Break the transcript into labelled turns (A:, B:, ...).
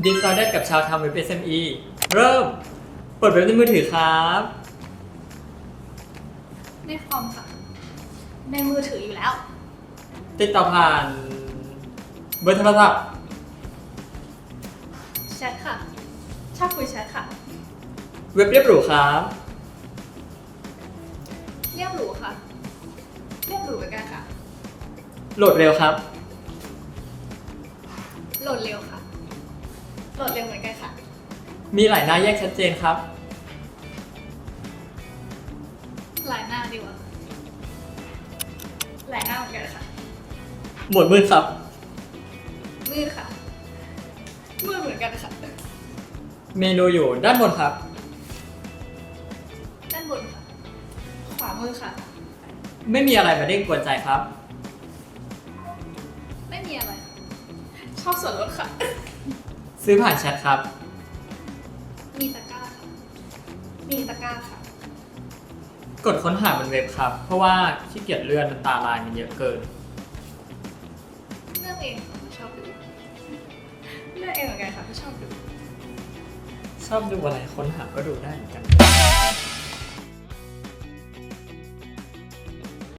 A: ดิสซอร์ดกับชาวทำเว็บ SME เริ่ม เปิดเว็บในมือถือครับ
B: ในคอมค่ะ ในมือถืออยู่แล้ว
A: ติดต่อผ่านเบอร์โทรศัพท์
B: แชทค่ะ ชอบคุยแชทค่ะ
A: เว็บเรียบหรูครับ
B: เรียบหรูค่ะ เรียบหรูเหมือนกันค่ะ
A: โหลดเร็วครับ
B: โหลดเร็วค่ะ โหลดเร็วเหมือนกันค่ะ
A: มีหลายหน้าแยกชัดเจนครับ
B: หลายหน้าดีกว่าหลายหน้าเหมือนกันค่ะ
A: หมวดมืดครับ
B: มืดค่ะ มืดเหมือนกันค่ะ
A: เมนูอยู่ด้านบนครับ
B: ด้านบนค่ะ ขวามือค่ะ
A: ไม่มีอะไรมาเด้งกวนใจครับ
B: ไม่มีอะไร ชอบส่วนลดค่ะ
A: ซื้อผ่านแชทครับ
B: มีตะกร้าค่ะมีตะกร้าค่ะ
A: กดค้นหาบนเว็บครับ เพราะว่าขี้เกียจเลื่อนมันตาลายมันเยอะเกิน
B: เลือกเองค่ะไม่ชอบดูเลือกเองเหมือนกันค่ะไม่ชอบดู
A: ชอบดูอะไรค้นหาก็ดูได้เหมือนกัน